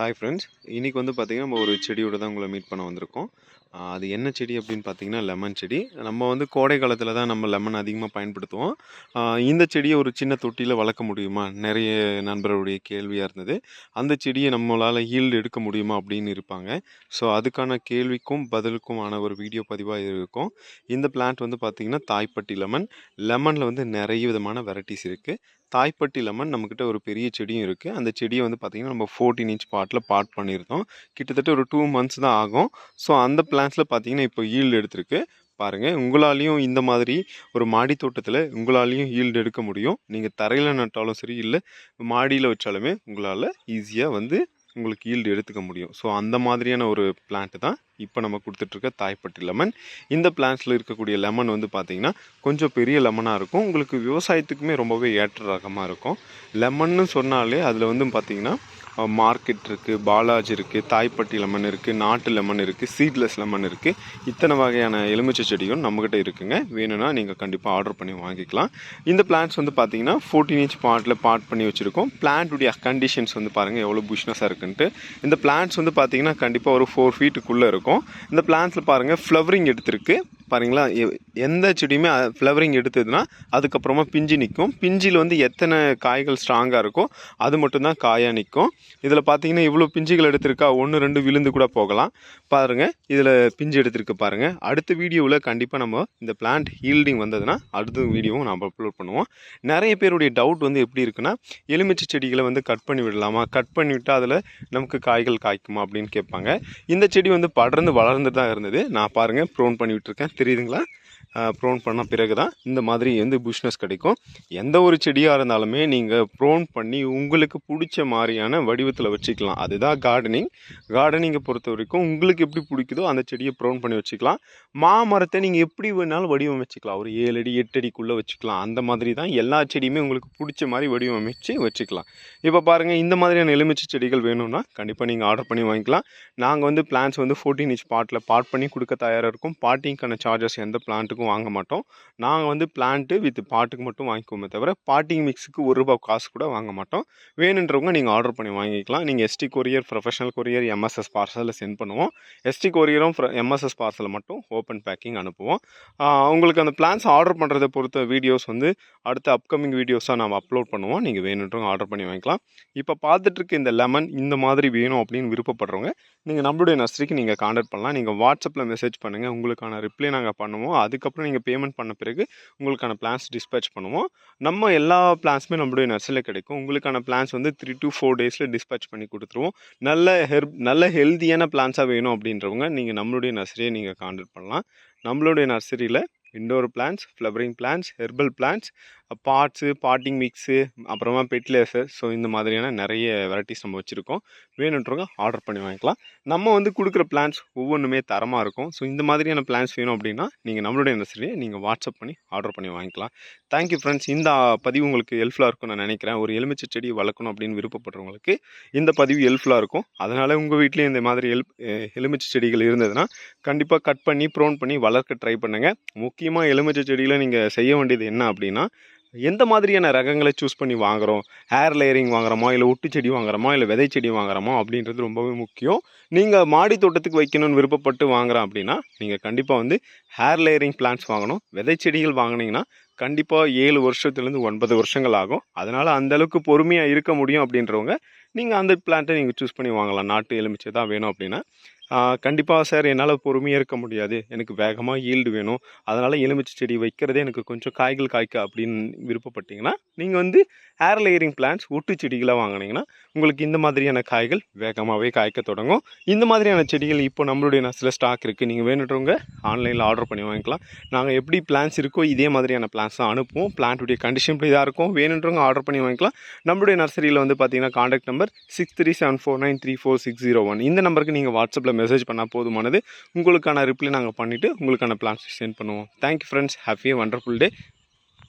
Hi friends இன்றைக்கி வந்து பார்த்திங்கன்னா நம்ம ஒரு செடியோட தான் உங்களை மீட் பண்ண வந்திருக்கோம். அது என்ன செடி அப்படின்னு பார்த்தீங்கன்னா லெமன் செடி. நம்ம வந்து கோடை காலத்தில் தான் நம்ம லெமன் அதிகமாக பயன்படுத்துவோம். இந்த செடியை ஒரு சின்ன தொட்டியில் வளர்க்க முடியுமா? நிறைய நண்பருடைய கேள்வியாக இருந்தது. அந்த செடியை நம்மளால் ஹீல்டு எடுக்க முடியுமா அப்படின்னு இருப்பாங்க. ஸோ அதுக்கான கேள்விக்கும் பதிலுக்குமான ஒரு வீடியோ பதிவாக இருக்கும். இந்த பிளான்ட் வந்து பார்த்திங்கன்னா தாய்ப்பட்டி லெமன் லெமனில் வந்து நிறைய விதமான வெரைட்டிஸ் இருக்குது தாய்ப்பட்டி லெமன் நம்மக்கிட்ட ஒரு பெரிய செடியும் இருக்குது அந்த செடியை வந்து பார்த்திங்கன்னா நம்ம ஃபோர்டீன் இன்ச் பாட்டில் பாட் பண்ணியிருந்தோம். கிட்டத்தட்ட ஒரு டூ மந்த்ஸ் தான் ஆகும். ஸோ அந்த பிளான்ஸில் பார்த்தீங்கன்னா இப்போ ஈல்டு எடுத்திருக்கு. பாருங்கள் உங்களாலேயும் இந்த மாதிரி ஒரு மாடி தோட்டத்தில் உங்களாலேயும் ஈல்டு எடுக்க முடியும். நீங்கள் தரையில் நட்டாலும் சரி இல்லை மாடியில் வச்சாலுமே உங்களால் ஈஸியாக வந்து உங்களுக்கு ஈல்டு எடுத்துக்க முடியும். ஸோ அந்த மாதிரியான ஒரு பிளான்ட்டு தான். இப்போ நம்ம கொடுத்துட்ருக்க தாய்ப்பட்டி லெமன் இந்த பிளான்ஸில் இருக்கக்கூடிய லெமன் வந்து பார்த்திங்கன்னா கொஞ்சம் பெரிய லெமனாக இருக்கும். உங்களுக்கு விவசாயத்துக்குமே ரொம்பவே ஏற்ற ரகமாக இருக்கும். லெமன்னு சொன்னாலே அதில் வந்து பார்த்திங்கன்னா மார்க்கெட் இருக்குது பாலாஜி இருக்குது தாய்ப்பட்டி லெமன் இருக்குது நாட்டு லெமன் இருக்குது சீட்லெஸ் லெமன் இருக்குது இத்தனை வகையான எலுமிச்சை செடியும் நம்மக்கிட்ட இருக்குங்க. வேணும்னா நீங்கள் கண்டிப்பாக ஆர்டர் பண்ணி வாங்கிக்கலாம். இந்த பிளான்ஸ் வந்து பார்த்தீங்கன்னா ஃபோர்டீன் இன்ச் பாட்டில் பாட் பண்ணி வச்சுருக்கோம். பிளான்ட்டுடைய கண்டிஷன்ஸ் வந்து பாருங்கள் எவ்வளோ புஷ்னஸாக இருக்குன்ட்டு. இந்த பிளான்ஸ் வந்து பார்த்திங்கன்னா கண்டிப்பாக ஒரு ஃபோர் ஃபீட்டுக்குள்ளே இருக்கும். இந்த பிளான்ஸில் பாருங்கள் ஃப்ளவரிங் எடுத்திருக்கு. பாருங்களா எ- எந்த செடியுமே ஃப்ளவரிங் எடுத்ததுன்னா அதுக்கப்புறமா பிஞ்சு நிற்கும் பிஞ்சில் வந்து எத்தனை காய்கள் ஸ்ட்ராங்காக இருக்கோ அது மட்டும்தான் காயாக நிற்கும் இதில் பார்த்தீங்கன்னா இவ்வளோ பிஞ்சுகள் எடுத்திருக்கா ஒன்று ரெண்டு விழுந்து கூட போகலாம். பாருங்கள் இதில் பிஞ்சு எடுத்திருக்கு பாருங்கள் அடுத்த வீடியோவில் கண்டிப்பாக நம்ம இந்த பிளான்ட் ஹீல்டிங் வந்ததுன்னா அடுத்த வீடியோவும் நம்ம அப்லோட் பண்ணுவோம். நிறைய பேருடைய டவுட் வந்து எப்படி இருக்குன்னா எலுமிச்சை செடிகளை வந்து கட் பண்ணி விடலாமா? கட் பண்ணி விட்டால் அதில் நமக்கு காய்கள் காய்க்குமா அப்படின்னு கேட்பாங்க. இந்த செடி வந்து படர்ந்து வளர்ந்து தான் இருந்தது. நான் பாருங்கள் ப்ரோன் பண்ணி விட்டுருக்கேன். தெரியுதுங்களா? ப்ரோன் பண்ண பிறகு தான் இந்த மாதிரி வந்து புஷ்னஸ் கிடைக்கும். எந்த ஒரு செடியாக இருந்தாலுமே நீங்கள் ப்ரோன் பண்ணி உங்களுக்கு பிடிச்ச மாதிரியான வடிவத்தில் வச்சுக்கலாம். அதுதான் கார்டனிங் கார்டனிங்கை பொறுத்த வரைக்கும் உங்களுக்கு எப்படி பிடிக்குதோ அந்த செடியை ப்ரோன் பண்ணி வச்சுக்கலாம். மாமரத்தை நீங்கள் எப்படி வேணாலும் வடிவமைச்சுக்கலாம் ஒரு ஏழு அடி எட்டு அடிக்குள்ளே வச்சுக்கலாம். அந்த மாதிரி தான் எல்லா செடியுமே உங்களுக்கு பிடிச்ச மாதிரி வடிவமைச்சு வச்சுக்கலாம். இப்போ பாருங்கள் இந்த மாதிரியான எலுமிச்சை செடிகள் வேணும்னா கண்டிப்பாக நீங்கள் ஆர்டர் பண்ணி வாங்கிக்கலாம். நாங்கள் வந்து பிளான்ஸ் வந்து ஃபோர்டீன் இன்ச் பாட்டில் பாட் பண்ணி கொடுக்க தயாராக இருக்கும். பாட்டிங்க்கான சார்ஜஸ் எந்த பிளான்ட்டுக்கும் வாங்க மாட்டோம். நாங்கள் வந்து பிளான்ட்டு வித் பாட்டுக்கு மட்டும் வாங்கிக்குவோமே தவிர பாட்டிங் மிக்ஸுக்கு ஒரு ரூபா காசு கூட வாங்க மாட்டோம். வேணுன்றவங்க நீங்கள் ஆர்டர் பண்ணி வாங்கிக்கலாம். நீங்கள் ST courier professional courier MSS பார்சலில் send பண்ணுவோம். எஸ்டி கொரியரும் எம்எஸ்எஸ் பார்சலை மட்டும் ஓப்பன் பேக்கிங் அனுப்புவோம். உங்களுக்கு அந்த பிளான்ஸ் ஆர்டர் பண்ணுறதை பொறுத்த வீடியோஸ் வந்து அடுத்த அப்கமிங் வீடியோஸாக நம்ம அப்லோட் பண்ணுவோம். நீங்கள் வேணுன்றவங்க ஆர்டர் பண்ணி வாங்கிக்கலாம். இப்போ பார்த்துட்ருக்கு இந்த லெமன் இந்த மாதிரி வேணும் அப்படின்னு விருப்பப்படுறவங்க நீங்கள் நம்மளுடைய நர்சரிக்கு நீங்கள் காண்டாக்ட் பண்ணலாம். நீங்கள் வாட்ஸ்அப்பில் மெசேஜ் பண்ணுங்கள் உங்களுக்கான ரிப்ளை நாங்கள் பண்ணுவோம். அதுக்கப்புறம் நீங்கள் பேமெண்ட் பண்ண பிறகு உங்களுக்கான பிளான்ஸ் டிஸ்பேச் பண்ணுவோம். நம்ம எல்லா பிளான்ஸுமே நம்மளுடைய நர்சரியில் கிடைக்கும். உங்களுக்கான பிளான்ஸ் வந்து த்ரீ டு ஃபோர் டேஸில் டிஸ்பேச் பண்ணி கொடுத்துருவோம். நல்ல ஹெர்ப் நல்ல ஹெல்த்தியான பிளான்ஸாக வேணும் அப்படின்றவங்க நீங்கள் நம்மளுடைய நர்சரியை நீங்கள் கான்டெக்ட் பண்ணலாம். நம்மளுடைய நர்சரியில் indoor plants flowering plants herbal plants pots potting mix அப்புறமா பெட்லேசர் ஸோ இந்த மாதிரியான நிறைய வெரைட்டிஸ் நம்ம வச்சுருக்கோம். வேணுன்றவங்க ஆர்டர் பண்ணி வாங்கிக்கலாம். நம்ம வந்து கொடுக்குற பிளான்ஸ் ஒவ்வொன்றுமே தரமாக இருக்கும். ஸோ இந்த மாதிரியான பிளான்ஸ் வேணும் அப்படின்னா நீங்கள் நம்மளுடைய நர்சரியை நீங்கள் வாட்ஸ்அப் பண்ணி ஆர்டர் பண்ணி வாங்கிக்கலாம். தேங்க்யூ ஃப்ரெண்ட்ஸ் இந்த பதிவு உங்களுக்கு ஹெல்ப்ஃபுல்லாக இருக்கும்னு நான் நினைக்கிறேன். ஒரு எலுமிச்சை செடி வளர்க்கணும் அப்படின்னு விருப்பப்படுறவங்களுக்கு இந்த பதிவு ஹெல்ப்ஃபுல்லாக இருக்கும். அதனால் உங்கள் வீட்லேயும் இந்த மாதிரி எல் எலுமிச்சை செடிகள் இருந்ததுன்னா கண்டிப்பாக கட் பண்ணி ப்ரோன் பண்ணி வளர்க்க ட்ரை பண்ணுங்கள் முக்கியமாக எலுமிச்சை செடியில் நீங்கள் செய்ய வேண்டியது என்ன அப்படின்னா எந்த மாதிரியான ரகங்களை சூஸ் பண்ணி வாங்குறோம்? ஹேர் லேயரிங் வாங்குறோமா? இல்லை ஒட்டு செடி வாங்குறோமா? இல்லை விதை செடி வாங்குறோமா? அப்படின்றது ரொம்பவே முக்கியம். நீங்கள் மாடி தோட்டத்துக்கு வைக்கணும்னு விருப்பப்பட்டு வாங்குறோம் அப்படின்னா நீங்கள் கண்டிப்பாக வந்து ஹேர் லேயரிங் பிளான்ஸ் வாங்கணும். விதை செடிகள் வாங்குனீங்கன்னா கண்டிப்பாக ஏழு வருஷத்துலேருந்து ஒன்பது வருஷங்கள் ஆகும். அதனால் அந்தளவுக்கு பொறுமையாக இருக்க முடியும் அப்படின்றவங்க நீங்கள் அந்த பிளான்ட்டை நீங்கள் சூஸ் பண்ணி வாங்கலாம். நாட்டு எலுமிச்சை தான் வேணும் அப்படின்னா. கண்டிப்பாக சார் என்னால் பொறுமையாக இருக்க முடியாது. எனக்கு வேகமாக ஈல்டு வேணும். அதனால் எலுமிச்சை செடி வைக்கிறதே எனக்கு கொஞ்சம் காய்கள் காய்க்க அப்படின்னு விருப்பப்பட்டீங்கன்னா நீங்கள் வந்து ஏர் லேயரிங் பிளான்ஸ் ஒட்டு செடிகளாக வாங்கினீங்கன்னா உங்களுக்கு இந்த மாதிரியான காய்கள் வேகமாகவே காய்க்க தொடங்கும். இந்த மாதிரியான செடிகள் இப்போ நம்மளுடைய நர்சரியில் ஸ்டாக் இருக்குது நீங்கள் வேணுன்றவங்க ஆன்லைனில் ஆர்டர் பண்ணி வாங்கிக்கலாம். நாங்கள் எப்படி பிளான்ஸ் இருக்கோ இதே மாதிரியான பிளான்ஸ் தான் அனுப்புவோம். பிளான்ட்டுடைய கண்டிஷன் இப்படி தான் இருக்கும். வேணுன்றவங்க ஆர்டர் பண்ணி வாங்கிக்கலாம். நம்மளுடைய நர்சரியில் வந்து பார்த்தீங்கன்னா contact number six three seven four nine three four six zero one இந்த நம்பருக்கு நீங்கள் வாட்ஸ்அப்பில் மெசேஜ் பண்ணால் போதுமானது. உங்களுக்கான ரிப்ளை நாங்கள் பண்ணிவிட்டு உங்களுக்கான பிளான்ஸ் சென்ட் பண்ணுவோம். Thank you friends happy wonderful day